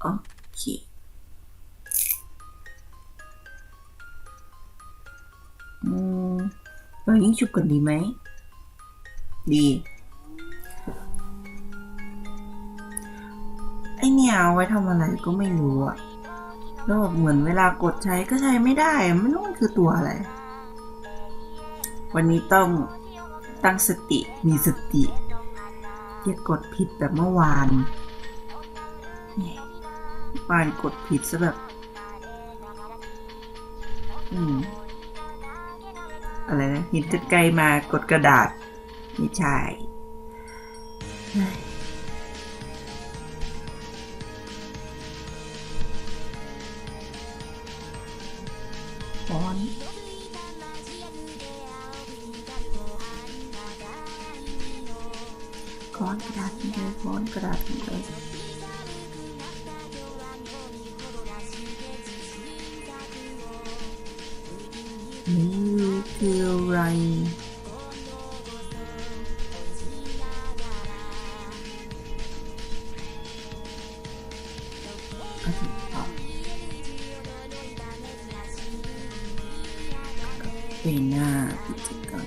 โอเคอืมเรายิ่งฉุบกันดีไหม ดี ไอเนี่ยเอาไว้ทำอะไรก็ไม่รู้อะแล้วแบบเหมือนเวลากดใช้ก็ใช้ไม่ได้ไม่รู้มันคือตัวอะไร วันนี้ต้องตั้งสติมีสติอย่ากดผิดแบบเมื่อวานเนี่ยเมื่อวานกดผิดซะแบบ อืม อะไรนะเห็นจะไกลมากดกระดาษ ไม่ใช่เฮ้ยร้อนก้อนกระดาษมันเลยก้อนกระดาษมันเลย นี่คืออะไรก็ถึงต่อเป็นหน้ากิจกรรม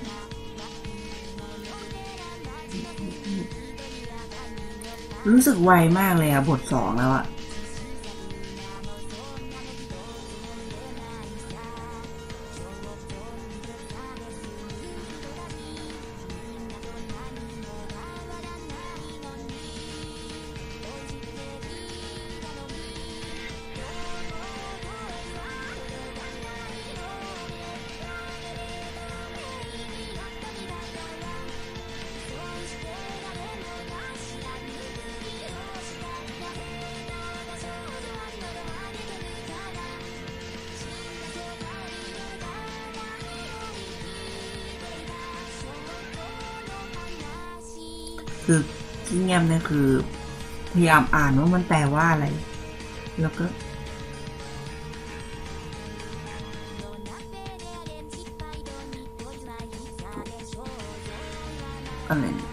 รู้สึกไวมากเลยอะบทสองแล้วอะ คือที่เงียบเนี่ยคือ พยายามอ่านว่ามันแปลว่าอะไร แล้วก็อะไรเนี่ย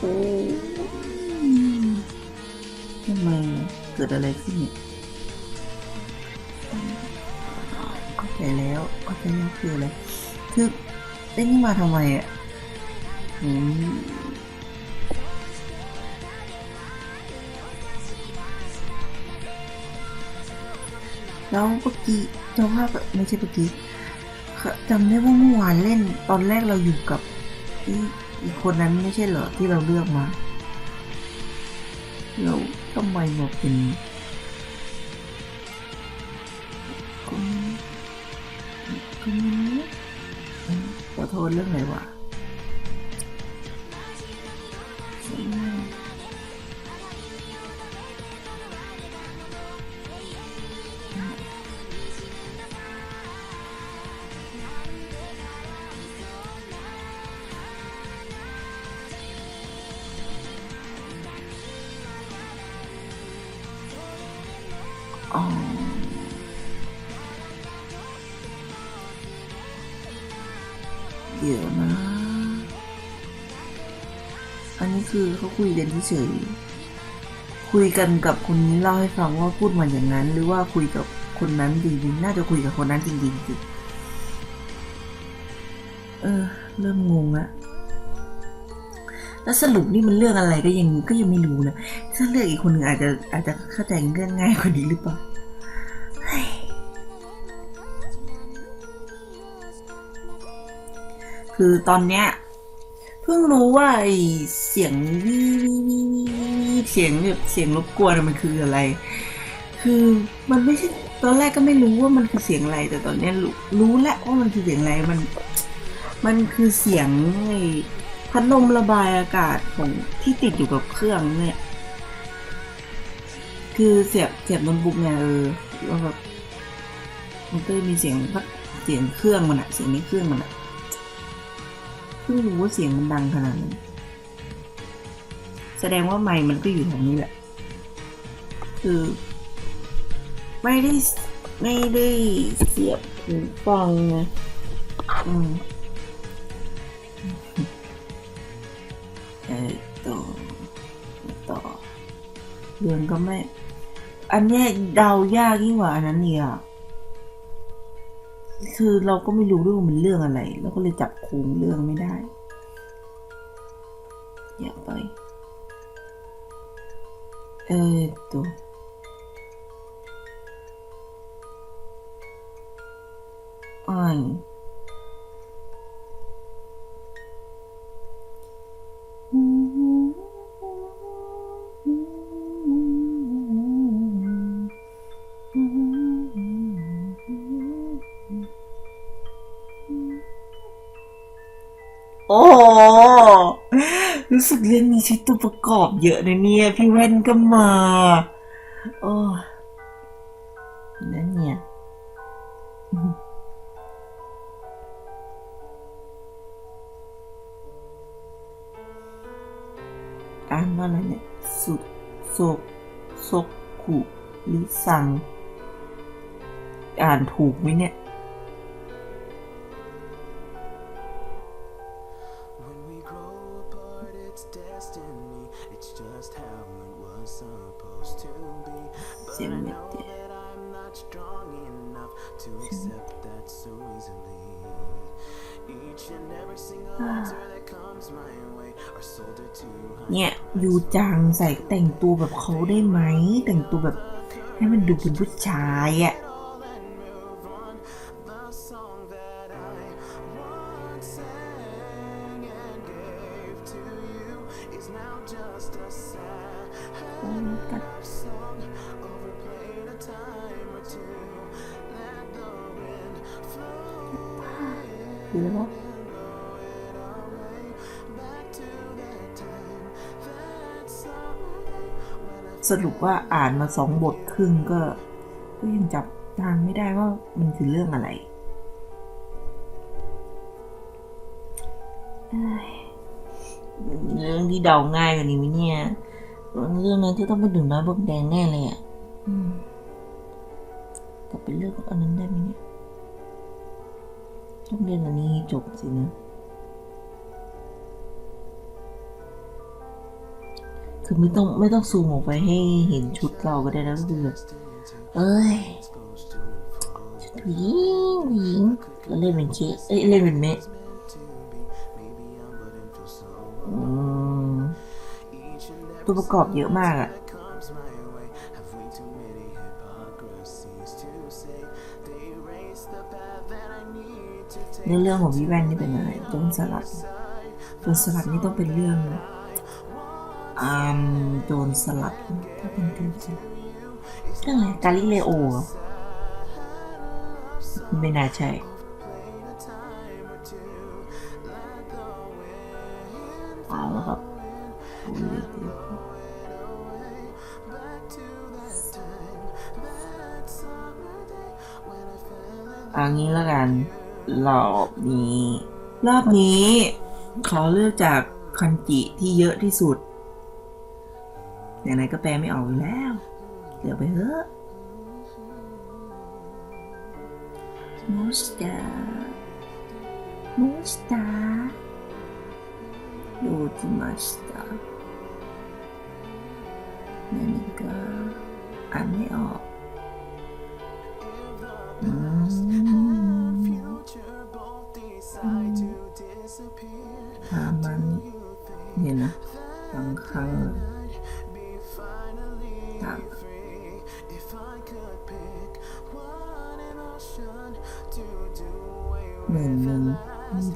โอ้ทำไมเกิดอะไรขึ้นเนี่ยเข้าใจแล้วเข้าใจแล้วคืออะไรคือเอ้นมาทำไมอะอืมแล้วเมื่อกี้จ้าภาพไม่ใช่เมื่อกี้จำได้ว่าเมื่อวานเล่นตอนแรกเราอยู่กับ อีกคนนั้นไม่ใช่เหรอที่เราเลือกมาแล้วทำไมมาเป็นคนนี้ขอโทษเรื่องไหนวะ ยกันเฉยคุยกันกับคนนี้เล่าให้ฟังว่าพูดมาอย่างนั้น หรือว่าคุยกับคนนั้นจริงๆน่าจะคุยกับคนนั้นจริงๆสิเออ เริ่มงงละแล้วสรุปนี่มันเรื่องอะไรก็ยังก็ยังไม่รู้นะถ้าเลือกอีกคนหนึ่งอาจจะอาจจะเข้าใจเรื่องง่ายกว่านี้หรือเปล่าคือตอนเนี้ย พิ่งรู้ว่าไอเสียงวีวีวีวีวีเสียงแบบเสียงรบกวนมันคืออะไร คือมันไม่ใช่ตอนแรกก็ไม่รู้ว่ามันคือเสียงอะไร แต่ตอนเนี้ยรู้รู้แล้วว่ามันคือเสียงอะไรมัน มันคือเสียงไอพัดลมระบายอากาศของที่ติดอยู่กับเครื่องเนี่ย คือเสียบเสียบโน้ตบุ๊กไงเออแล้วแบบมันก็มีเสียงพัดเสียงเครื่องมันอะเสียงในเครื่องมันอะ พิ่งรู้ว่าเสียงมันดังขนาดนั้นแสดงว่าไมค์มันก็อยู่ตรงนี้แหละ คือ ไม่ได้ไม่ได้เสียบหูฟังไงอืมเออต่อต่อเรื่องก็ไม่ อันเนี้ยเดายากยิ่งกว่าอันนั้นเนี่ย คือเราก็ไม่รู้ด้วยว่ามันเรื่องอะไรแล้วก็เลยจับโครงเรื่องไม่ได้ อย่าไป เออตัวอ้า รู้สึกเรื่องนี้ใช้ตัวประกอบเยอะนะเนี่ย พี่แว่นก็มา โอ้นั่นเนี่ย อ่านว่าอะไรเนี่ย สุโซโซคุลิซัง อ่านถูกไหมเนี่ย จังใส่แต่งตัวแบบเขาได้ไหม แต่งตัวแบบให้มันดูเป็นผู้ชายอะ all and move on. The song สรุปว่าอ่านมาสองบทครึ่งก็ ก็ยังจับทางไม่ได้ว่ามันคือเรื่องอะไรเอ้ยเรื่องที่เดาง่ายกว่านี้ไหมเนี่ยเรื่องนั้นที่ต้องเป็นถึงน้อยบกแดงแน่เลยอะอืมกลับไปเรื่องอันนั้นได้ไหมเนี่ยต้องเรียนอันนี้ให้จบสินะ คือไม่ต้องไม่ต้องซูมออกไปให้เห็นชุดเราก็ได้นะก็คือแบบเอ้ยชุดผู้หญิงหญิงแล้วเล่นเป็นเชเอ้ยเล่นเป็นเมะอืมตัวประกอบเยอะมากอะ comes my way have way too many hypocrisies to say they erase the path that I need to take เรื่องของพี่แวนนี่เป็นอะไรโจนสลัดโจนสลัดนี่ต้องเป็นเรื่อง อ่าโจนสลัดถ้าเป็นเรื่องเรื่องอะไรกาลิเลโอเหรอไม่น่าใช่เอาแล้วครับเอางี้แล้วกัน รอบนี้ รอบนี้ ขอเลือกจากคันจิที่เยอะที่สุด ไหนๆก็แปลไม่ออกอยู่แล้วเลือกไปเถอะ มูสตามูสตาดูจิมาสตานั่นก็อ่านไม่ออกอืม future both decide to disappear ถามมันเนี่ยนะ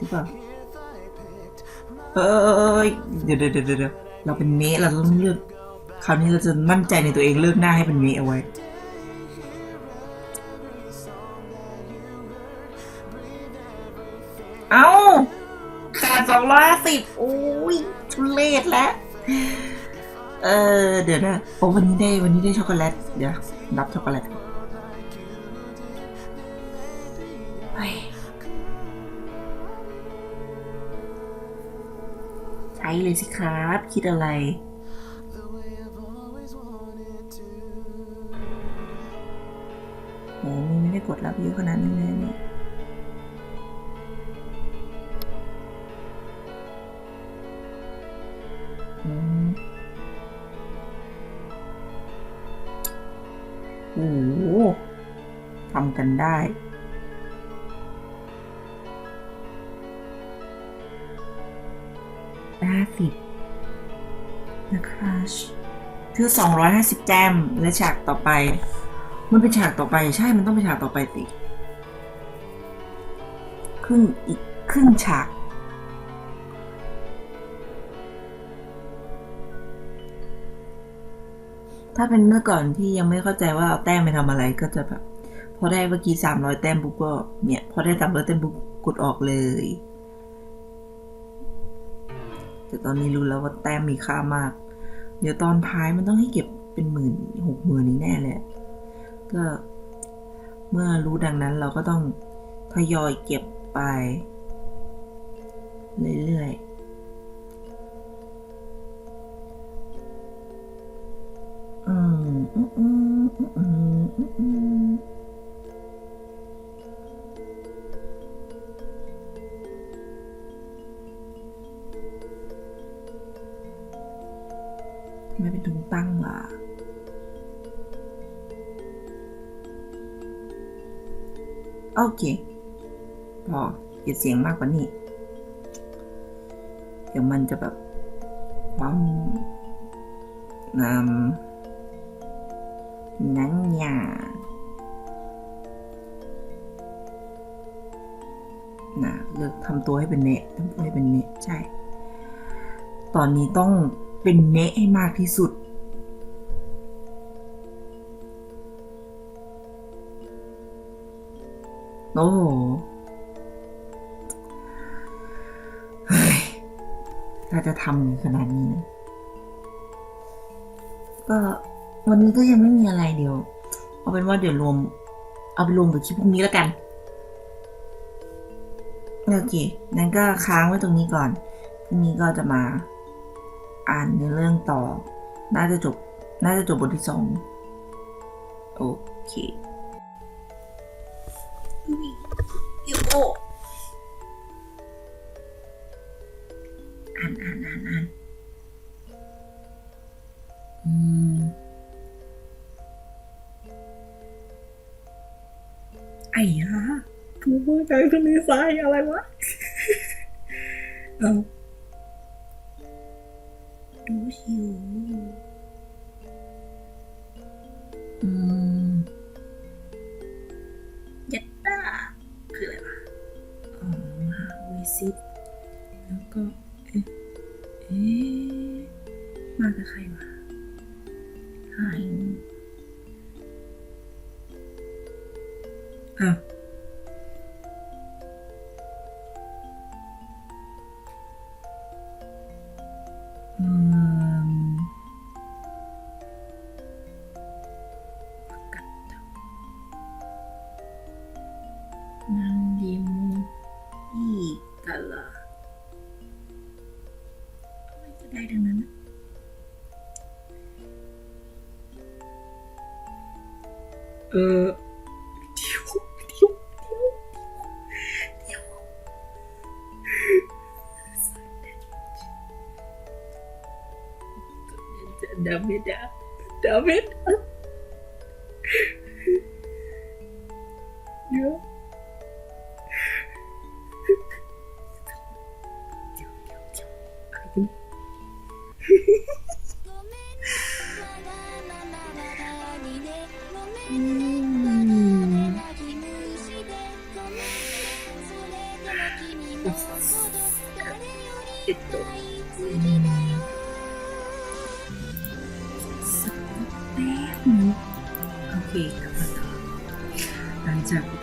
รือเปล่า if I picked เอ้ยเดี๋ยวเดี๋ยวเดี๋ยวเราเป็นเมะเราต้องเลือกคราวนี้เราจะมั่นใจในตัวเองเลือกหน้าให้เป็นเมะเอาไว้เอ้าขาดสองร้อยสิบโอ้ยทุเลศแล้วเออเดี๋ยวนะโอ้วันนี้ได้วันนี้ได้ช็อกโกแลตเดี๋ยวรับช็อกโกแลตเฮ้ย เลยสิครับ คิดอะไรโอ้มีไม่ได้กดรับเยอะขนาดนี้ คือสองร้อยห้าสิบแต้มและฉากต่อไป มันเป็นฉากต่อไปใช่มันต้องเป็นฉากต่อไปสิครึ่งอีกครึ่งฉาก ถ้าเป็นเมื่อก่อนที่ยังไม่เข้าใจว่าเอาแต้มไปทำอะไรก็จะแบบพอได้เมื่อกี้สามร้อยแต้มปุ๊บก็เนี่ย พอได้สามร้อยแต้มปุ๊บกดออกเลย แต่ตอนนี้รู้แล้วว่าแต้มมีค่ามาก เดี๋ยวตอนท้ายมันต้องให้เก็บเป็นหมื่นหกหมื่นนี้แน่เลย ก็เมื่อรู้ดังนั้นเราก็ต้องทยอยเก็บไป เรื่อยๆอืมอืมอืมอื โอเคพออย่าเสียงมากกว่านี้ เดี๋ยวมันจะแบบความนำนั้นอย่านะเลือกทำตัวให้เป็นเนะทำตัวให้เป็นเนะใช่ ตอนนี้ต้องเป็นเนะให้มากที่สุด โอ้โหเฮ้ยถ้าจะทำขนาดนี้ ก็วันนี้ก็ยังไม่มีอะไรเดี๋ยว เอาเป็นว่าเดี๋ยวรวม เอาไปรวมกับคลิปพรุ่งนี้แล้วกันโอเคนั้นก็ค้างไว้ตรงนี้ก่อนพรุ่งนี้ก็จะมา อ่านในเรื่องต่อ น่าจะจบ น่าจะจบบทที่สองโอเค อืมไอ้ฮะถูกมือใจทะเลทรายอะไรวะ เอา อื love it. yeah.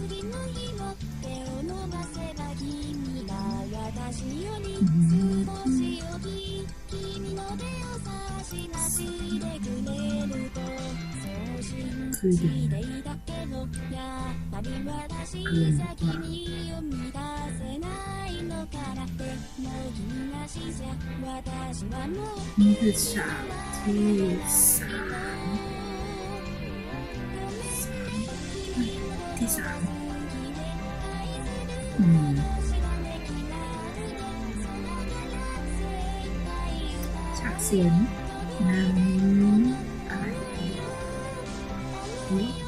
งจากที่ไปเป็นมาเออเกินคือ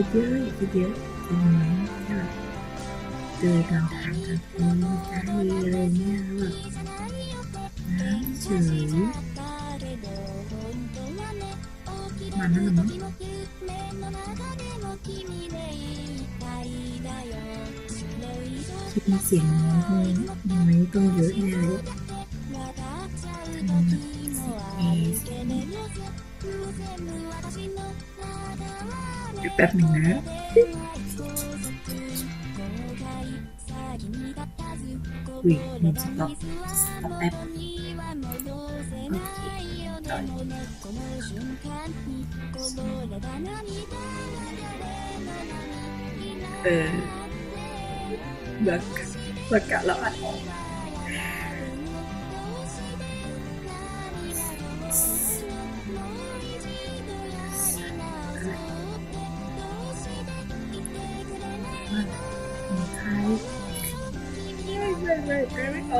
คิดเยอะคิดเยอะจริงไหมที่แบบเจอกัน เดี๋ยวแป๊บหนึ่งน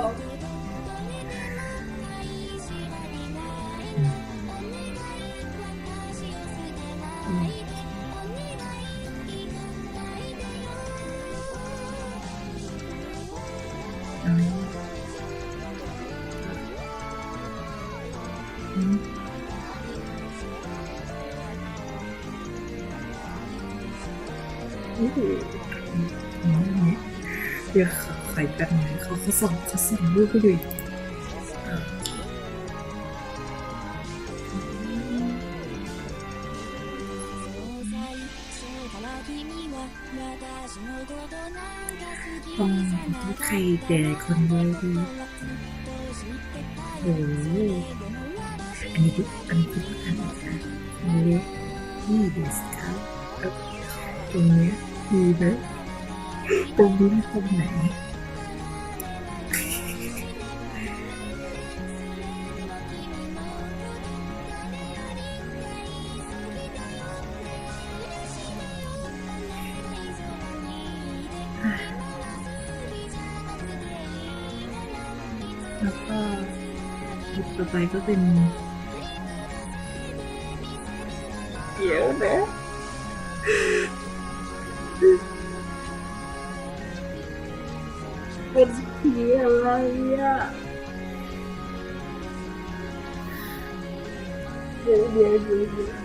ไม่ไม่ออกอืมอืม เขาเขาส่งเขาส่งรูปให้ดูอีกอ่าอืมถ้าใครแต่คนเดียวดีโอ้โหอันนี้คืออันนี้คืออันนี้ค่ะอันนี้นี่เดสครับตรงนี้ยมีไหมตรงนี้ตรงไหน แล้วก็จุดต่อไปก็เป็นเดี๋ยวนะเป็นผีอะไรอะเดี๋ยวเดี๋ยวเดี๋ยว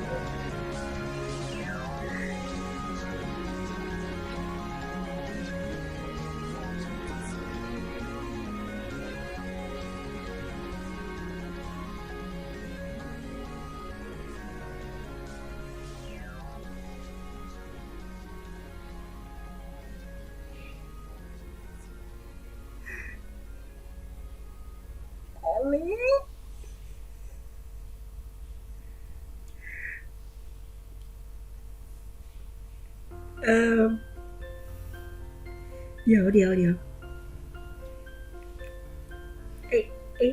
เดี๋ยวอะไรเออเดี๋ยวเดี๋ยวเดี๋ยวไอ้ไอ้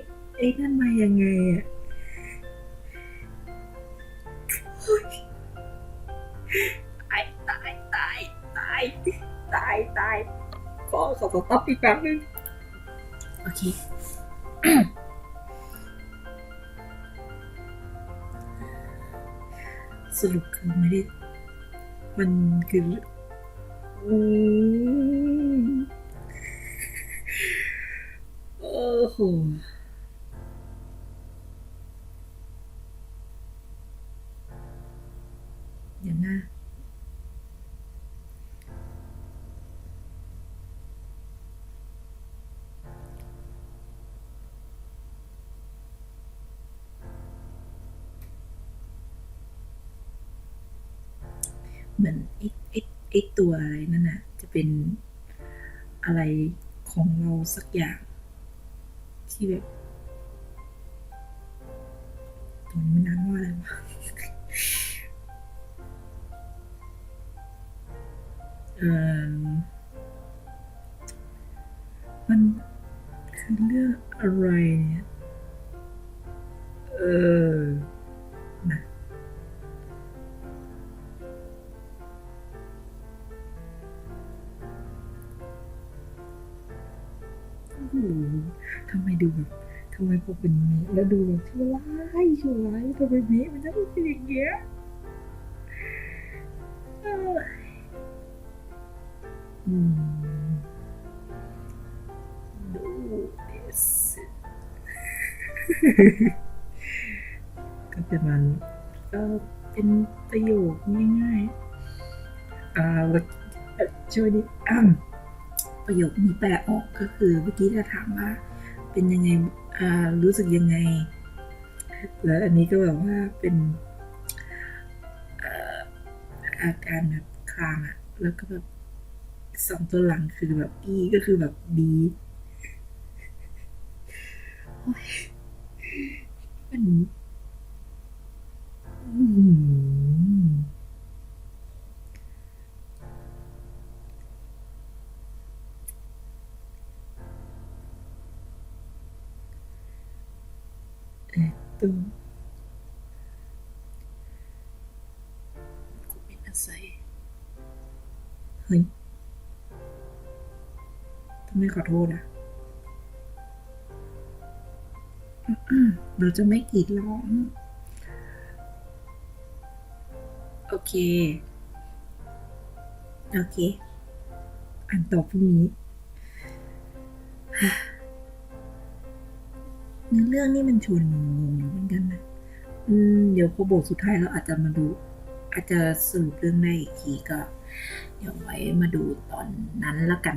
สรุปคือไม่ได้ มันคืออืมโอ้โห เหมือนไอ้ไอ้ไอ้ตัวอะไรนั่นน่ะ จะเป็นอะไรของเราสักอย่าง ที่แบบตัวนี้มันนานว่าอะไรวะเออมันคือเรื่องอะไรเนี่ยเออ ทำไมดูแบบทำไมพอเป็นเมะแล้วดูแบบชั่วร้ายชั่วร้ายทำไมเมะมันจะเป็นอย่างเงี้ยเอออืมดู this ก็เป็นมันก็เป็นประโยคง่ายๆอ่าแล้วช่วยดิอ่าประโยคนี้แปลออกก็คือเมื่อกี้จะถามว่า เป็นยังไงอ่ารู้สึกยังไง แล้วอันนี้ก็แบบว่าเป็นอาการแบบคลางอะแล้วก็แบบสองตัวหลังคือแบบ E ก็คือแบบดีโอ๊ยมัน ตัวกูเป็นอะไรเฮ้ยทำไมขอโทษอะเราจะไม่กรีดร้อง โอเค โอเค อ่านต่อพรุ่งนี้ เนื้อเรื่องนี่มันชวนงงเหมือนกันนะอืมเดี๋ยวพอบทสุดท้ายเราอาจจะมาดู อาจจะสรุปเรื่องได้อีกทีก็ เดี๋ยวไว้มาดูตอนนั้นละกัน